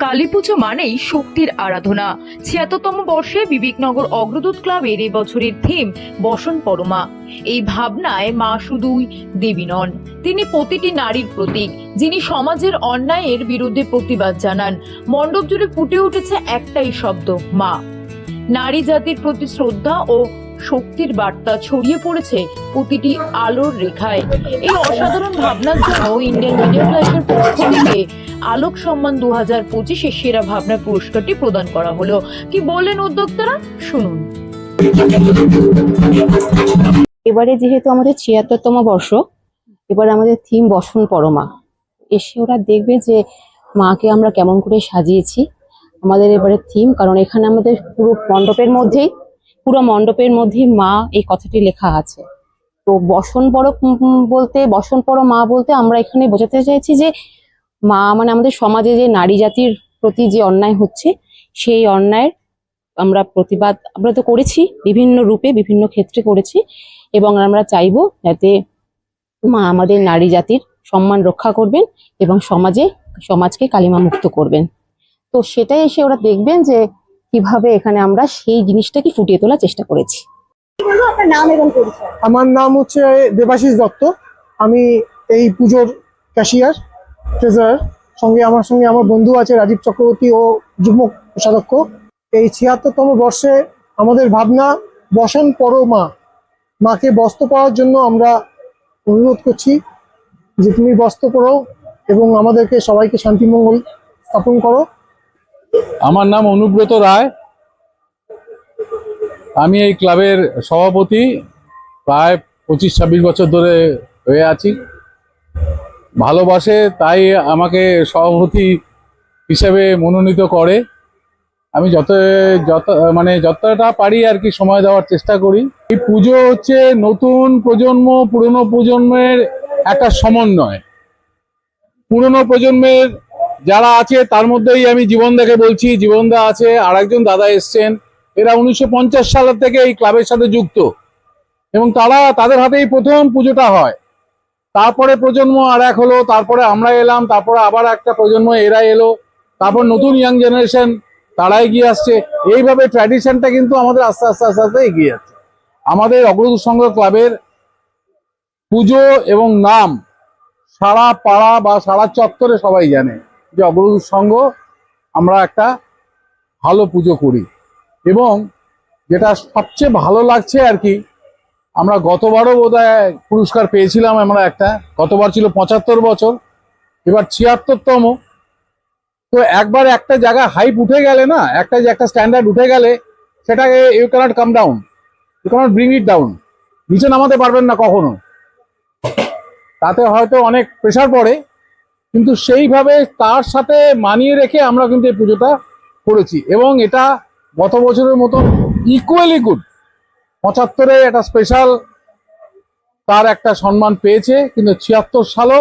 কালী পুজো মানেই শক্তির আরাধনা। ছিয়াত্তরতম বর্ষে বিবেকনগর অগ্রদূত ক্লাবের এই বছরের থিম বসন পরমা। এই ভাবনায় মা শুধুই দেবী নন। তিনি প্রতিটি নারীর প্রতীক, যিনি সমাজের অন্যায়ের বিরুদ্ধে প্রতিবাদ জানান। মণ্ডপ জুড়ে ফুটে উঠেছে একটাই শব্দ, মা। নারী জাতির প্রতি শ্রদ্ধা ও শক্তির বার্তা ছড়িয়ে পড়েছে প্রতিটি আলোর রেখায়। এই অসাধারণ ভাবনার জন্য ইন্ডিয়ান মিডিয়া ফ্ল্যাশের পক্ষ থেকে আলোক সম্মান দু হাজার পঁচিশে সেরা ভাবনা পুরস্কারটি প্রদান করা হলো। কি বললেন উদ্যোক্তারা? শুনুন। এবারে যেহেতু আমাদের ছিয়াত্তরতম বর্ষ, এবার আমাদের থিম বসন পরমা। এসে ওরা দেখবে যে মাকে আমরা কেমন করে সাজিয়েছি। আমাদের এবারে থিম কারণ এখানে আমাদের পুরো মণ্ডপের মধ্যেই পুরো মণ্ডপের মধ্যে মা এই কথাটি লেখা আছে। তো বসন পর বলতে, বসন পর মা বলতে আমরা এখানে বোঝাতে চাইছি যে মা মানে আমাদের সমাজে যে নারী জাতির প্রতি যে অন্যায় হচ্ছে, সেই অন্যায়ের আমরা প্রতিবাদ আমরা তো করেছি, বিভিন্ন রূপে, বিভিন্ন ক্ষেত্রে করেছি এবং আমরা চাইব যাতে মা আমাদের নারী জাতির সম্মান রক্ষা করবেন এবং সমাজে, সমাজকে কালিমা মুক্ত করবেন। তো সেটাই এসে ওরা দেখবেন যে কীভাবে এখানে আমরা সেই জিনিসটাকে ফুটিয়ে তোলার চেষ্টা করেছি। নাম এবং আমার নাম হচ্ছে দেবাশিস দত্ত। আমি এই পুজোর ক্যাশিয়ার ট্রেজার সঙ্গে আমার সঙ্গে আমার বন্ধু আছে রাজীব চক্রবর্তী ও যুগ্ম কোষাধ্যক্ষ। এই ছিয়াত্তরতম বর্ষে আমাদের ভাবনা বসন পর মা। মাকে বস্ত্র পাওয়ার জন্য আমরা অনুরোধ করছি যে তুমি বস্ত্র করো এবং আমাদেরকে সবাইকে শান্তিমঙ্গল স্থাপন করো। আমার নাম অনুব্রত রায়। আমি এই ক্লাবের সভাপতি প্রায় পঁচিশ, ছাব্বিশ বছর ধরে হয়ে আছি। ভালোবাসে, তাই আমাকে সভাপতি হিসেবে মনোনীত করে। আমি যত যত মানে যতটা পারি আর কি সময় দেওয়ার চেষ্টা করি। এই পুজো হচ্ছে নতুন প্রজন্ম, পুরনো প্রজন্মের একটা সমন্বয়। পুরনো প্রজন্মের যারা আছে, তার মধ্যেই আমি জীবন দেখে বলছি। জীবনদা আছে আর একজন দাদা এসছেন। এরা উনিশশো পঞ্চাশ সালের থেকে এই ক্লাবের সাথে যুক্ত। এবং তারা তাদের হাতেই প্রথম পুজোটা হয়। তারপরে প্রজন্ম আর এক হলো, তারপরে আমরা এলাম, তারপরে আবার একটা প্রজন্ম, এরা এলো। তারপর নতুন ইয়াং জেনারেশন তারা এগিয়ে আসছে। এইভাবে ট্র্যাডিশনটা কিন্তু আমাদের আস্তে আস্তে আস্তে আস্তে এগিয়ে যাচ্ছে। আমাদের অগ্রদূত সংঘ ক্লাবের পুজো এবং নাম সারা পাড়া বা সারা চত্বরে সবাই জানে। যে অগ্রদূত সংঘ, আমরা একটা ভালো পুজো করি। এবং যেটা সবচেয়ে ভালো লাগছে আর কি, আমরা গতবারও বোধহয় পুরস্কার পেয়েছিলাম আমরা একটা, গতবার ছিল পঁচাত্তর বছর, এবার ছিয়াত্তরতম। তো একবার একটা জায়গা হাইপ উঠে গেলে না, একটা যে একটা স্ট্যান্ডার্ড উঠে গেলে সেটাকে you cannot come down you cannot bring it down নিচে নামাতে পারবেন না কখনো। তাতে হয়তো অনেক প্রেশার পড়ে কিন্তু সেইভাবে তার সাথে মানিয়ে রেখে আমরা কিন্তু এই পুজোটা করেছি। এবং এটা গত বছরের মতন ইকুয়ালি গুড পঁচাত্তরে একটা স্পেশাল তার একটা সম্মান পেয়েছে, কিন্তু ছিয়াত্তর সালও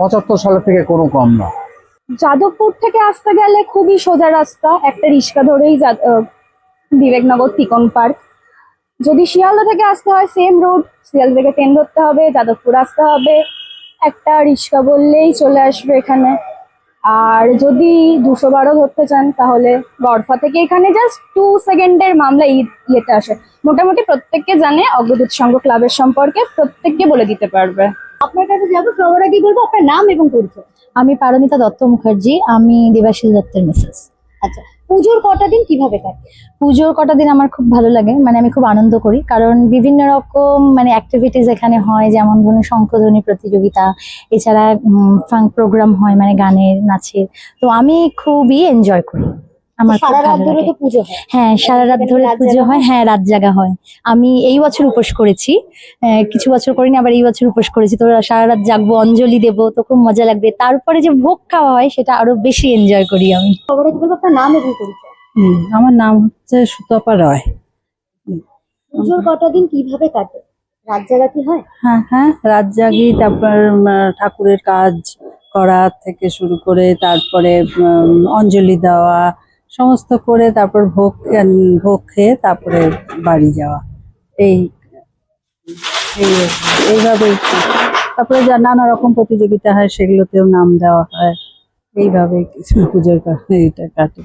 পঁচাত্তর সালের থেকে কোনো কম না। যাদবপুর থেকে আসতে গেলে খুবই সোজা রাস্তা, একটা রিক্সা ধরেই বিবেকনগর তিকন পার্ক। যদি শিয়ালদা থেকে আসতে হয় সেম রোড শিয়ালদা থেকে ট্রেন ধরতে হবে, যাদবপুর আসতে হবে। একটা রিক্সা বললেই চলে আসবে এখানে। আর যদি দুশো বারো ধরতে চান তাহলে গড়ফা থেকে এখানে জাস্ট টু সেকেন্ডের মামলা ই- ইয়েতে আসে। মোটামুটি প্রত্যেককে জানে অগ্রদূত সংঘ ক্লাবের সম্পর্কে প্রত্যেককে বলে দিতে পারবে। আপনার কাছে যাব সবার আগে বলব? আপনার নাম এবং পরিচয়। আমি পারমিতা দত্ত মুখার্জি আমি দেবাশিস দত্তের মিসেস। আচ্ছা পুজোর কটা দিন কীভাবে কাটে? পুজোর কটা দিন আমার খুব ভালো লাগে মানে আমি খুব আনন্দ করি। কারণ বিভিন্ন রকম মানে অ্যাক্টিভিটিস এখানে হয়, যেমন ধরুন শঙ্কধ্বনি প্রতিযোগিতা, এছাড়া ফাং প্রোগ্রাম হয় মানে গানের, নাচের। তো আমি খুবই এনজয় করি। আমার খুব ভালো লাগে। পুজো হ্যাঁ? সারা রাত ধরে পুজো হয়। হ্যাঁ রাত জাগা হয়। আমি এই বছর উপোস করেছি। কিছু বছর করিনি আবার এই বছর উপোস করেছি। তো সারা রাত জাগবো অঞ্জলি দেবো তো খুব মজা লাগবে। তারপরে যে ভোগ খাওয়া হয় সেটা আরও বেশি এনজয় করি আমি। নাম আমার নাম হচ্ছে সুতপা রয়। পুজোর কটা দিন কীভাবে কাটে? রাত জাগা কি হয়? হ্যাঁ হ্যাঁ রাত জাগি তারপর ঠাকুরের কাজ করা থেকে শুরু করে তারপরে অঞ্জলি দেওয়া সমস্ত করে তারপর ভোগ ভোগ খেয়ে তারপরে বাড়ি যাওয়া। এই, এই- এইভাবেই তারপরে যা নানা রকম প্রতিযোগিতা হয়, সেগুলোতেও নাম দেওয়া হয়। এইভাবে কিছু পুজোর কারণে এটা কাটে।